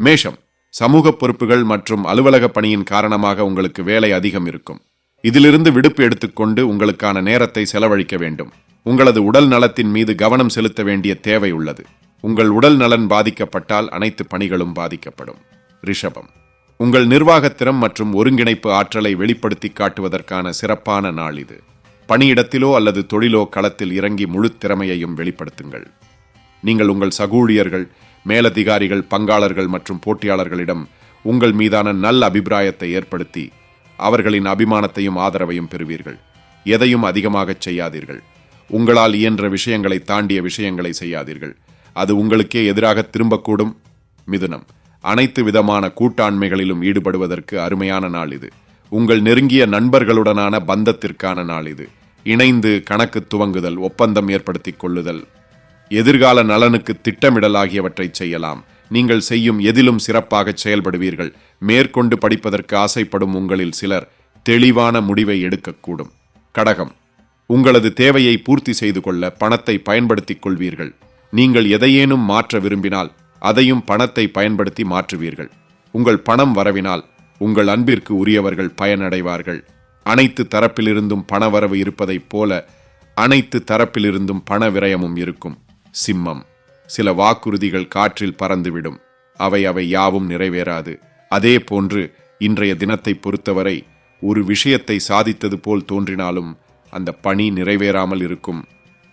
மேஷம் சமூக பொறுப்புகள் மற்றும் அலுவலக பணியின் காரணமாக உங்களுக்கு வேலை அதிகம் இருக்கும். இதிலிருந்து விடுப்பு எடுத்துக்கொண்டு உங்களுக்கான நேரத்தை செலவழிக்க வேண்டும். உங்களது உடல் நலத்தின் மீது கவனம் செலுத்த வேண்டிய தேவை உள்ளது. உங்கள் உடல் நலன் பாதிக்கப்பட்டால் அனைத்து பணிகளும் பாதிக்கப்படும். ரிஷபம் உங்கள் நிர்வாகத்திறம் மற்றும் ஒருங்கிணைப்பு ஆற்றலை வெளிப்படுத்தி காட்டுவதற்கான சிறப்பான நாள் இது. பணியிடத்திலோ அல்லது தொழிலோ களத்தில் இறங்கி முழு திறமையையும் வெளிப்படுத்துங்கள். நீங்கள் உங்கள் சகூழியர்கள் மேலதிகாரிகள் பங்காளர்கள் மற்றும் போட்டியாளர்களிடம் உங்கள் மீதான நல்ல அபிப்பிராயத்தை ஏற்படுத்தி அவர்களின் அபிமானத்தையும் ஆதரவையும் பெறுவீர்கள். எதையும் அதிகமாகச் செய்யாதீர்கள். உங்களால் இயன்ற விஷயங்களை தாண்டிய விஷயங்களை செய்யாதீர்கள். அது உங்களுக்கே எதிராக திரும்பக்கூடும். மிதுனம். அனைத்து விதமான கூட்டாண்மைகளிலும் ஈடுபடுவதற்கு அருமையான நாள் இது. உங்கள் நெருங்கிய நண்பர்களுடனான பந்தத்திற்கான நாள் இது. இணைந்து கணக்கு துவங்குதல் ஒப்பந்தம் ஏற்படுத்திக் கொள்ளுதல் எதிர்கால நலனுக்கு திட்டமிடல் ஆகியவற்றை செய்யலாம். நீங்கள் செய்யும் எதிலும் சிறப்பாக செயல்படுவீர்கள். மேற்கொண்டு படிப்பதற்கு ஆசைப்படும் உங்களில் சிலர் தெளிவான முடிவை எடுக்கக்கூடும். கடகம். உங்களது தேவையை பூர்த்தி செய்து கொள்ள பணத்தை பயன்படுத்திக் கொள்வீர்கள். நீங்கள் எதையேனும் மாற்ற விரும்பினால் அதையும் பணத்தை பயன்படுத்தி மாற்றுவீர்கள். உங்கள் பணம் வரவினால் உங்கள் அன்பிற்கு உரியவர்கள் பயனடைவார்கள். அனைத்து தரப்பிலிருந்தும் பணவரவு இருப்பதைப் போல அனைத்து தரப்பிலிருந்தும் பண விரயமும் இருக்கும். சிம்மம். சில வாக்குறுதிகள் காற்றில் பறந்துவிடும். அவை அவை யாவும் நிறைவேறாது. அதே போன்று இன்றைய தினத்தை பொறுத்தவரை ஒரு விஷயத்தை சாதித்தது போல் தோன்றினாலும் அந்த பணி நிறைவேறாமல் இருக்கும்.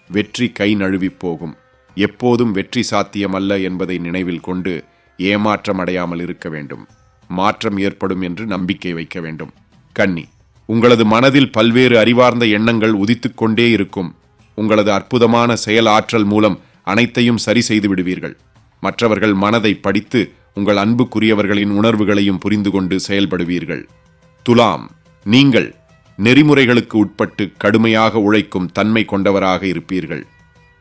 வெற்றி கை நழுவிப் போகும். எப்போதும் வெற்றி சாத்தியமல்ல என்பதை நினைவில் கொண்டு ஏமாற்றம் அடையாமல் இருக்க வேண்டும். மாற்றம் ஏற்படும் என்று நம்பிக்கை வைக்க வேண்டும். கன்னி உங்களது மனதில் பல்வேறு அறிவார்ந்த எண்ணங்கள் உதித்துக்கொண்டே இருக்கும். உங்களது அற்புதமான செயல் ஆற்றல் மூலம் அனைத்தையும் சரி செய்து விடுவீர்கள் மற்றவர்கள் மனதை படித்து உங்கள் அன்புக்குரியவர்களின் உணர்வுகளையும் புரிந்து கொண்டு செயல்படுவீர்கள். துலாம் நீங்கள் நெறிமுறைகளுக்கு உட்பட்டு கடுமையாக உழைக்கும் தன்மை கொண்டவராக இருப்பீர்கள்.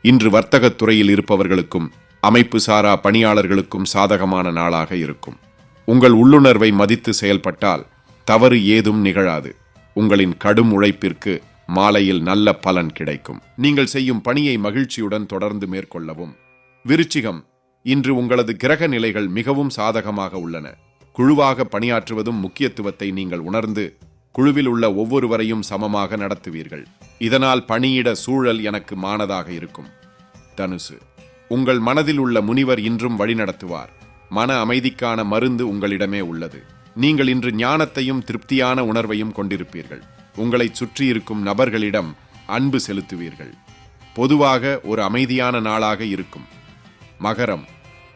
இன்று வர்த்தகத் துறையில் இருப்பவர்களுக்கும் அமைப்பு சாரா பணியாளர்களுக்கும் சாதகமான நாளாக இருக்கும். உங்கள் உள்ளுணர்வை மதித்து செயல்பட்டால் தவறு ஏதும் நிகழாது. உங்களின் கடும் உழைப்பிற்கு மாலையில் நல்ல பலன் கிடைக்கும். நீங்கள் செய்யும் பணியை மகிழ்ச்சியுடன் தொடர்ந்து மேற்கொள்ளவும். விருச்சிகம் இன்று உங்களது கிரக நிலைகள் மிகவும் சாதகமாக உள்ளன. குழுவாக பணியாற்றுவதும் முக்கியத்துவத்தை நீங்கள் உணர்ந்து குழுவில் உள்ள ஒவ்வொருவரையும் சமமாக நடத்துவீர்கள். இதனால் பணியிட சூழல் எனக்கு மானதாக இருக்கும். தனுசு உங்கள் மனதில் உள்ள முனிவர் இன்றும் வழிநடத்துவார். மன அமைதிக்கான மருந்து உங்களிடமே உள்ளது. நீங்கள் இன்று ஞானத்தையும் திருப்தியான உணர்வையும் கொண்டிருப்பீர்கள். உங்களை சுற்றியிருக்கும் நபர்களிடம் அன்பு செலுத்துவீர்கள். பொதுவாக ஒரு அமைதியான நாளாக இருக்கும். மகரம்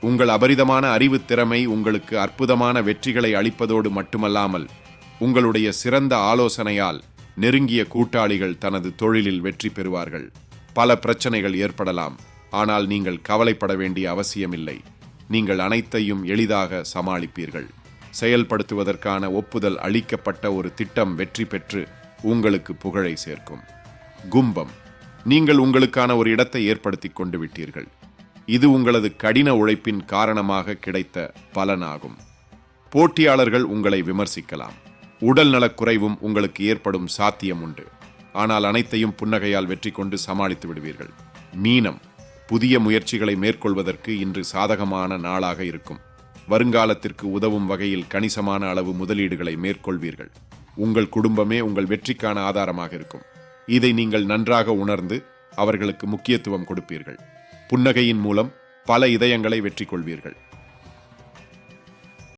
உங்கள் அபரிதமான அறிவுத் திறமை உங்களுக்கு அற்புதமான வெற்றிகளை அளிப்பதோடு மட்டுமல்லாமல் உங்களுடைய சிறந்த ஆலோசனையால் நெருங்கிய கூட்டாளிகள் தனது தொழிலில் வெற்றி பெறுவார்கள். பல பிரச்சனைகள் ஏற்படலாம். ஆனால் நீங்கள் கவலைப்பட வேண்டிய அவசியமில்லை. நீங்கள் அனைத்தையும் எளிதாக சமாளிப்பீர்கள். செயல்படுத்துவதற்கான ஒப்புதல் அளிக்கப்பட்ட ஒரு திட்டம் வெற்றி பெற்று உங்களுக்கு புகழை சேர்க்கும். கும்பம் நீங்கள் உங்களுக்கான ஒரு இடத்தை ஏற்படுத்தி கொண்டு விட்டீர்கள். இது உங்களது கடின உழைப்பின் காரணமாக கிடைத்த பலனாகும். போட்டியாளர்கள் உங்களை விமர்சிக்கலாம். உடல் நலக்குறைவும் உங்களுக்கு ஏற்படும் சாத்தியம் உண்டு. ஆனால் அனைத்தையும் புன்னகையால் வெற்றி கொண்டு சமாளித்து விடுவீர்கள். மீனம் புதிய முயற்சிகளை மேற்கொள்வதற்கு இன்று சாதகமான நாளாக இருக்கும். வருங்காலத்திற்கு உதவும் வகையில் கணிசமான அளவு முதலீடுகளை மேற்கொள்வீர்கள். உங்கள் குடும்பமே உங்கள் வெற்றிக்கான ஆதாரமாக இருக்கும். இதை நீங்கள் நன்றாக உணர்ந்து அவர்களுக்கு முக்கியத்துவம் கொடுப்பீர்கள். புன்னகையின் மூலம் பல இதயங்களை வெற்றி கொள்வீர்கள்